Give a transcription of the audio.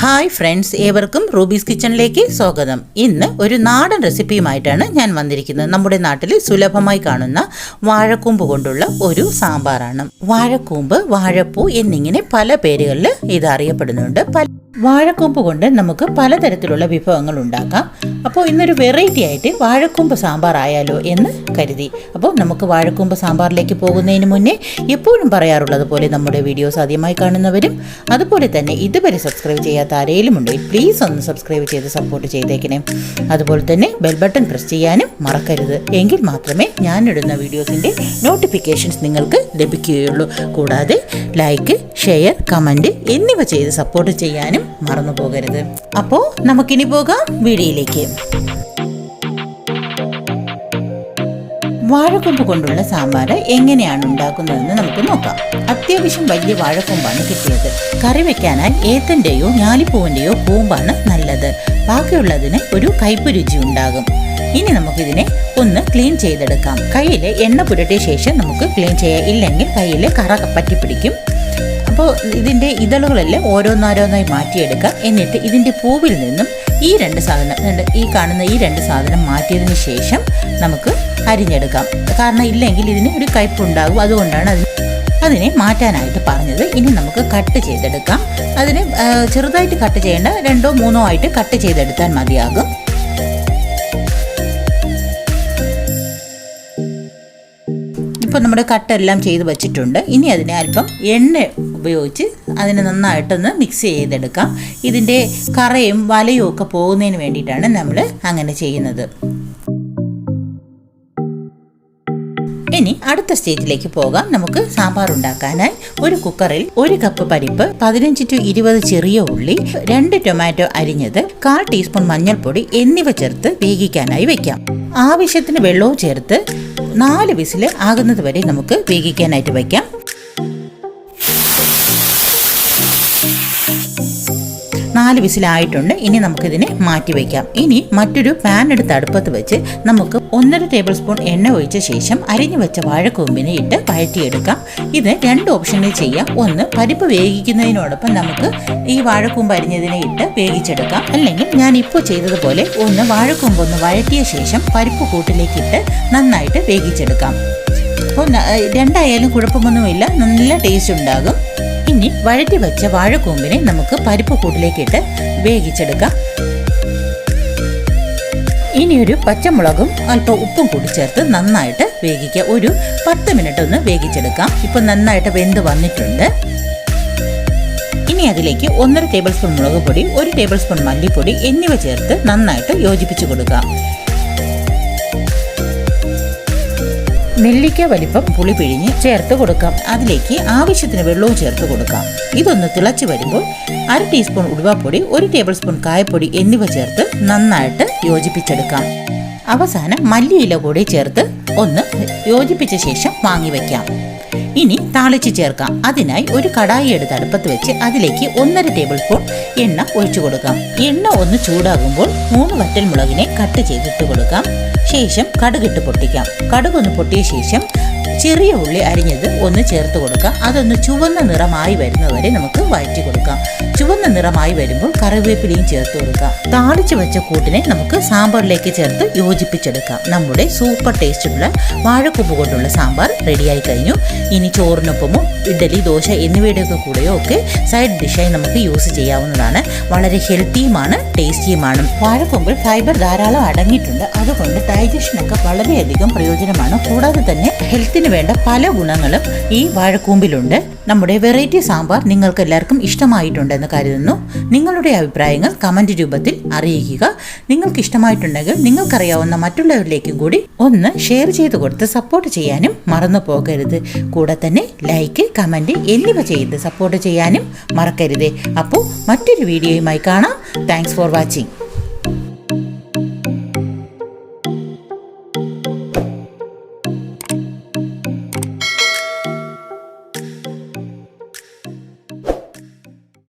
Hi friends ഏവർക്കും rubies കിച്ചണിലേക്ക് സ്വാഗതം. ഇന്ന് ഒരു നാടൻ റെസിപ്പിയുമായിട്ടാണ് ഞാൻ വന്നിരിക്കുന്നത്. നമ്മുടെ നാട്ടിൽ സുലഭമായി കാണുന്ന വാഴക്കൂമ്പ് കൊണ്ടുള്ള ഒരു സാമ്പാറാണ്. വാഴക്കൂമ്പ് വാഴപ്പൂ എന്നിങ്ങനെ പല പേരുകളിൽ ഇത് അറിയപ്പെടുന്നുണ്ട്. പല വാഴക്കൂമ്പ് കൊണ്ട് നമുക്ക് പലതരത്തിലുള്ള വിഭവങ്ങൾ ഉണ്ടാക്കാം. അപ്പോൾ ഇന്നൊരു വെറൈറ്റി ആയിട്ട് വാഴക്കൊമ്പ് സാമ്പാർ ആയാലോ എന്ന് കരുതി. അപ്പോൾ നമുക്ക് വാഴക്കൊമ്പ് സാമ്പാറിലേക്ക് പോകുന്നതിന് മുന്നേ എപ്പോഴും പറയാറുള്ളത് പോലെ നമ്മുടെ വീഡിയോസ് ആദ്യമായി കാണുന്നവരും അതുപോലെ തന്നെ ഇതുവരെ സബ്സ്ക്രൈബ് ചെയ്യാത്ത ആരെങ്കിലും ഉണ്ടെങ്കിൽ പ്ലീസ് ഒന്ന് സബ്സ്ക്രൈബ് ചെയ്ത് സപ്പോർട്ട് ചെയ്തേക്കണേ. അതുപോലെ തന്നെ ബെൽ ബട്ടൺ പ്രസ് ചെയ്യാനും മറക്കരുത്. എങ്കിൽ മാത്രമേ ഞാനിടുന്ന വീഡിയോസിന്റെ നോട്ടിഫിക്കേഷൻസ് നിങ്ങൾക്ക് ലഭിക്കുകയുള്ളൂ. കൂടാതെ ലൈക്ക് ഷെയർ കമന്റ് എന്നിവ ചെയ്ത് സപ്പോർട്ട് ചെയ്യാനും മറന്നു പോകരുത്. അപ്പോൾ നമുക്കിനി പോകാം വീഡിയോയിലേക്ക്. വാഴക്കൊമ്പ് കൊണ്ടുള്ള സാമ്പാർ എങ്ങനെയാണ് ഉണ്ടാക്കുന്നതെന്ന് നമുക്ക് നോക്കാം. അത്യാവശ്യം വലിയ വാഴക്കൊമ്പാണ് കിട്ടിയത്. കറി വെക്കാനായി ഏത്തന്റെയോ ഞാലിപ്പൂവിന്റെയോ കൂമ്പാണ് നല്ലത്. ബാക്കിയുള്ളതിന് ഒരു കയ്പ് രുചി ഉണ്ടാകും. ഇനി നമുക്കിതിനെ ഒന്ന് ക്ലീൻ ചെയ്തെടുക്കാം. കയ്യിൽ എണ്ണ പുരട്ടിയ ശേഷം നമുക്ക് ക്ലീൻ ചെയ്യാം. ഇല്ലെങ്കിൽ കയ്യിൽ കറ പറ്റിപ്പിടിക്കും. അപ്പോൾ ഇതിന്റെ ഇതളുകളെല്ലാം ഓരോന്നോരോന്നായി മാറ്റിയെടുക്കുക. എന്നിട്ട് ഇതിന്റെ പൂവിൽ നിന്നും ഈ രണ്ട് സാധനം ഈ കാണുന്ന ഈ രണ്ട് സാധനം മാറ്റിയതിന് ശേഷം നമുക്ക് അരിഞ്ഞെടുക്കാം. കാരണം ഇല്ലെങ്കിൽ ഇതിന് ഒരു കയ്പുണ്ടാകും. അതുകൊണ്ടാണ് അത് അതിനെ മാറ്റാനായിട്ട് പറഞ്ഞത്. ഇനി നമുക്ക് കട്ട് ചെയ്തെടുക്കാം. അതിന് ചെറുതായിട്ട് കട്ട് ചെയ്യേണ്ട രണ്ടോ മൂന്നോ ആയിട്ട് കട്ട് ചെയ്തെടുത്താൽ മതിയാകും. ഇപ്പോൾ നമ്മുടെ കട്ടെല്ലാം ചെയ്ത് വെച്ചിട്ടുണ്ട്. ഇനി അതിനെ അല്പം എണ്ണ ഉപയോഗിച്ച് അതിനെ നന്നായിട്ടൊന്ന് മിക്സ് ചെയ്തെടുക്കാം. ഇതിന്റെ കറയും വലയും ഒക്കെ പോകുന്നതിന് വേണ്ടിയിട്ടാണ് നമ്മൾ അങ്ങനെ ചെയ്യുന്നത്. ഇനി അടുത്ത സ്റ്റേജിലേക്ക് പോകാം. നമുക്ക് സാമ്പാർ ഉണ്ടാക്കാനായി ഒരു കുക്കറിൽ ഒരു കപ്പ് പരിപ്പ് പതിനഞ്ച് ടു ഇരുപത് ചെറിയ ഉള്ളി രണ്ട് ടൊമാറ്റോ അരിഞ്ഞത് കാൽ ടീസ്പൂൺ മഞ്ഞൾപ്പൊടി എന്നിവ ചേർത്ത് വേവിക്കാനായി വെക്കാം. ആവശ്യത്തിന് വെള്ളവും ചേർത്ത് നാല് വിസിൽ ആകുന്നത് വരെ നമുക്ക് വേവിക്കാനായിട്ട് വയ്ക്കാം. നാല് വിസിലായിട്ടുണ്ട്. ഇനി നമുക്കിതിനെ മാറ്റി വയ്ക്കാം. ഇനി മറ്റൊരു പാൻ എടുത്ത് അടുപ്പത്ത് വെച്ച് നമുക്ക് ഒന്നര ടേബിൾ സ്പൂൺ എണ്ണ ഒഴിച്ച ശേഷം അരിഞ്ഞു വെച്ച വാഴക്കൊമ്പിനെ ഇട്ട് വഴറ്റിയെടുക്കാം. ഇത് രണ്ട് ഓപ്ഷനിൽ ചെയ്യാം. ഒന്ന് പരിപ്പ് വേവിക്കുന്നതിനോടൊപ്പം നമുക്ക് ഈ വാഴക്കൊമ്പ് അരിഞ്ഞതിനെ ഇട്ട് വേവിച്ചെടുക്കാം. അല്ലെങ്കിൽ ഞാൻ ഇപ്പോൾ ചെയ്തതുപോലെ ഒന്ന് വാഴക്കൊമ്പ് ഒന്ന് വഴറ്റിയ ശേഷം പരിപ്പ് കൂട്ടിലേക്ക് ഇട്ട് നന്നായിട്ട് വേവിച്ചെടുക്കാം. അപ്പോൾ രണ്ടായാലും കുഴപ്പമൊന്നുമില്ല. നല്ല ടേസ്റ്റ് ഉണ്ടാകും. ഇനി വഴറ്റി വെച്ച വാഴക്കൂമ്പിനെ നമുക്ക് പരിപ്പ് കൂട്ടിലേക്ക് ഇട്ട് വേവിച്ചെടുക്കാം. ഇനിയൊരു പച്ചമുളകും അല്പം ഉപ്പും കൂടി ചേർത്ത് നന്നായിട്ട് വേവിക്കുക ഒരു പത്ത് മിനിറ്റ് ഒന്ന് വേവിച്ചെടുക്കാം. ഇപ്പം നന്നായിട്ട് വെന്ത് വന്നിട്ടുണ്ട്. ഇനി അതിലേക്ക് ഒന്നര ടേബിൾ സ്പൂൺ മുളക് പൊടി ഒരു ടേബിൾ സ്പൂൺ മല്ലിപ്പൊടി എന്നിവ ചേർത്ത് നന്നായിട്ട് യോജിപ്പിച്ച് കൊടുക്കാം. നെല്ലിക്ക വലിപ്പം പുളി പിഴിഞ്ഞ് ചേർത്ത് കൊടുക്കാം. അതിലേക്ക് ആവശ്യത്തിന് വെള്ളവും ചേർത്ത് കൊടുക്കാം. ഇതൊന്ന് തിളച്ച് വരുമ്പോൾ അര ടീസ്പൂൺ ഉടുവാപ്പൊടി ഒരു ടേബിൾ സ്പൂൺ കായപ്പൊടി എന്നിവ ചേർത്ത് നന്നായിട്ട് യോജിപ്പിച്ചെടുക്കാം. അവസാനം മല്ലിയില കൂടി ചേർത്ത് ഒന്ന് യോജിപ്പിച്ച ശേഷം വാങ്ങി വയ്ക്കാം ഇനി താളിച്ച് ചേർക്കാം. അതിനായി ഒരു കടായി എടുത്ത് അടുപ്പത്ത് വെച്ച് അതിലേക്ക് ഒന്നര ടേബിൾ സ്പൂൺ എണ്ണ ഒഴിച്ചു കൊടുക്കാം. എണ്ണ ഒന്ന് ചൂടാകുമ്പോൾ മൂന്ന് വറ്റൽ മുളകിനെ കട്ട് ചെയ്തിട്ട് കൊടുക്കാം. ശേഷം കടുകിട്ട് പൊട്ടിക്കാം. കടുകൊന്ന് പൊട്ടിയ ശേഷം ചെറിയ ഉള്ളി അരിഞ്ഞത് ഒന്ന് ചേർത്ത് കൊടുക്കാം. അതൊന്ന് ചുവന്ന നിറമായി വരുന്നവരെ നമുക്ക് വഴറ്റി കൊടുക്കാം. ചുവന്ന നിറമായി വരുമ്പോൾ കറിവേപ്പിലയും ചേർത്ത് കൊടുക്കാം. താളിച്ച് വെച്ച കൂട്ടിനെ നമുക്ക് സാമ്പാറിലേക്ക് ചേർത്ത് യോജിപ്പിച്ചെടുക്കാം. നമ്മുടെ സൂപ്പർ ടേസ്റ്റുള്ള വാഴക്കൂമ്പ് കൊണ്ടുള്ള സാമ്പാർ റെഡിയായി കഴിഞ്ഞു. ഇനി ചോറിനൊപ്പമോ ഇഡ്ഡലി ദോശ എന്നിവയുടെയൊക്കെ കൂടെയോ ഒക്കെ സൈഡ് ഡിഷായി നമുക്ക് യൂസ് ചെയ്യാവുന്നതാണ്. വളരെ ഹെൽത്തിയുമാണ് ടേസ്റ്റിയുമാണ് വാഴക്കൊമ്പിൽ ഫൈബർ ധാരാളം അടങ്ങിയിട്ടുണ്ട്. അതുകൊണ്ട് ഡൈജഷനൊക്കെ വളരെയധികം പ്രയോജനമാണ്. കൂടാതെ തന്നെ ഹെൽത്തിന് വേണ്ട പല ഗുണങ്ങളും ഈ വാഴക്കൂമ്പിലുണ്ട്. നമ്മുടെ വെറൈറ്റി സാമ്പാർ നിങ്ങൾക്ക് എല്ലാവർക്കും ഇഷ്ടമായിട്ടുണ്ടെന്ന് കരുതുന്നു. നിങ്ങളുടെ അഭിപ്രായങ്ങൾ കമന്റ് രൂപത്തിൽ അറിയിക്കുക. നിങ്ങൾക്ക് ഇഷ്ടമായിട്ടുണ്ടെങ്കിൽ നിങ്ങൾക്കറിയാവുന്ന മറ്റുള്ളവരിലേക്കും കൂടി ഒന്ന് ഷെയർ ചെയ്ത് കൊടുത്ത് സപ്പോർട്ട് ചെയ്യാനും മറന്നു പോകരുത്. കൂടെ തന്നെ ലൈക്ക് കമന്റ് എന്നിവ ചെയ്ത് സപ്പോർട്ട് ചെയ്യാനും മറക്കരുത്. അപ്പോൾ മറ്റൊരു വീഡിയോയുമായി കാണാം. Thanks for watching